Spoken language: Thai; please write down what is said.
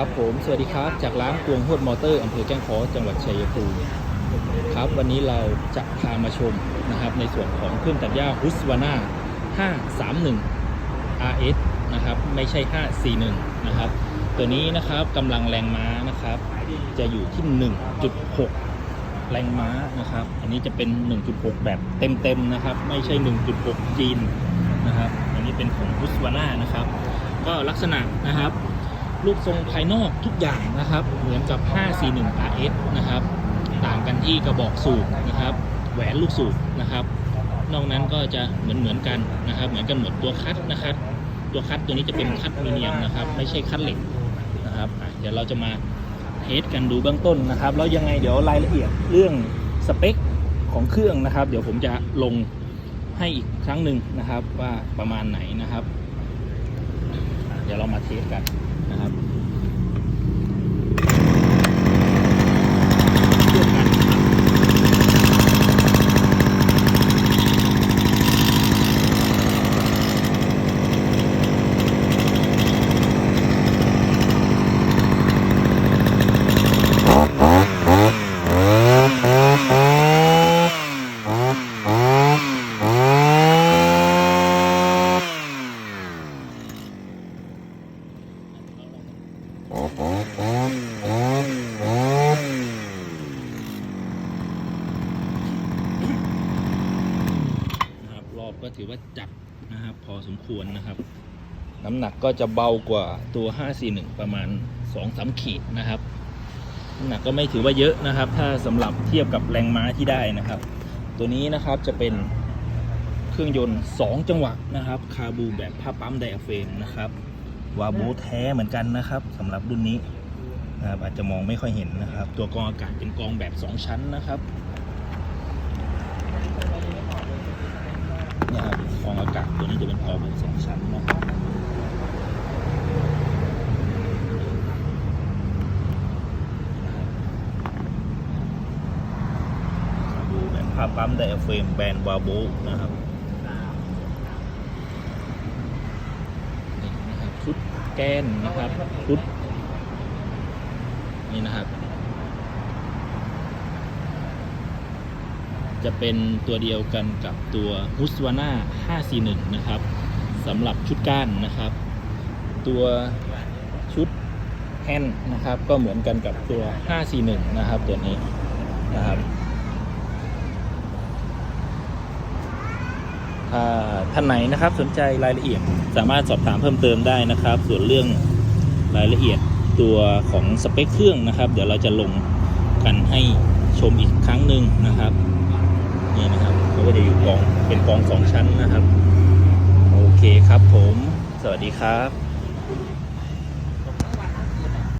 ครับผม สวัสดีครับ จากร้านกวงหวดมอเตอร์อำเภอแก้งคอจังหวัดชัยภูมิครับ วันนี้เราจะพามาชมนะครับ ในส่วนของเครื่องตัดหญ้าฮุสวาน่า531 RS นะครับ ไม่ใช่ 541 นะครับ ตัวนี้นะครับกำลังแรงม้านะครับ จะอยู่ที่ 1.6 แรงม้านะครับ อันนี้จะเป็น 1.6 แบบเต็มๆนะครับ ไม่ใช่ 1.6 จีนนะครับ อันนี้เป็นของฮุสวาน่านะครับ ก็ลักษณะนะครับ รูปทรงภายนอกทุกอย่างนะครับ เหมือนกับ 541 RS นะครับ ต่างกันที่กระบอกสูบนะครับ แหวนลูกสูบนะครับ นอกนั้นก็จะเหมือนเหมือนกันนะครับ เหมือนกันหมดตัวคัดนะครับ ตัวคัดตัวนี้จะเป็นคัดมีเนียมนะครับ ไม่ใช่คัดเหล็กนะครับเดี๋ยวเราจะมาเทสกันดูเบื้องต้นนะครับ แล้วยังไงเดี๋ยวรายละเอียดเรื่องสเปคของเครื่องนะครับ เดี๋ยวผมจะลงให้อีกครั้งหนึ่งนะครับว่าประมาณไหนนะครับ เดี๋ยวเรามาเทสกัน นะครับเทียบกันนะครับ นะครับรอบ ก็ถือว่าจัดนะครับพอสมควรนะครับ น้ำหนักก็จะเบากว่าตัว 541 ประมาณ 2-3 ขีดนะครับน้ำหนักก็ไม่ถือว่าเยอะนะครับ ถ้าสำหรับเทียบกับแรงม้าที่ได้นะครับ ตัวนี้นะครับจะเป็นเครื่องยนต์ 2 จังหวะนะครับคาบูแบบผ้าปั๊มไดอะเฟรมนะครับวาโบแท้เหมือนกันนะครับสำหรับรุ่นนี้นะครับอาจจะมองไม่ค่อยเห็นนะครับ ตัวกรองอากาศเป็นกรองแบบ 2 ชั้นนะครับ นะครับกร องอากาศตัวนี้จะเป็นกรองแบบสองชั้นนะครับดูแบบผ้าปั๊มไดอะเฟรมแบรนด์วาโบนะครับนี่นะครับชุดแกนนะครับชุดนี่นะครับ จะเป็นตัวเดียวกันกับตัว h u s w a n a 541 นะครับสำหรับชุดก้านนะครับ ตัวชุดแฮนด์นะครับ ก็เหมือนกันกับตัว 541 นะครับ ตัวนี้นะครับถ้าท่านไหนนะครับสนใจรายละเอียดสามารถสอบถามเพิ่มเติมได้นะครับ ส่วนเรื่องรายละเอียดตัวของสเปคเครื่องนะครับ เดี๋ยวเราจะลงกันให้ชมอีกครั้งหนึ่งนะครับ นี่นะครับเขาก็จะอยู่กองเป็นกองสองชั้นนะครับ โอเคครับผม สวัสดีครับ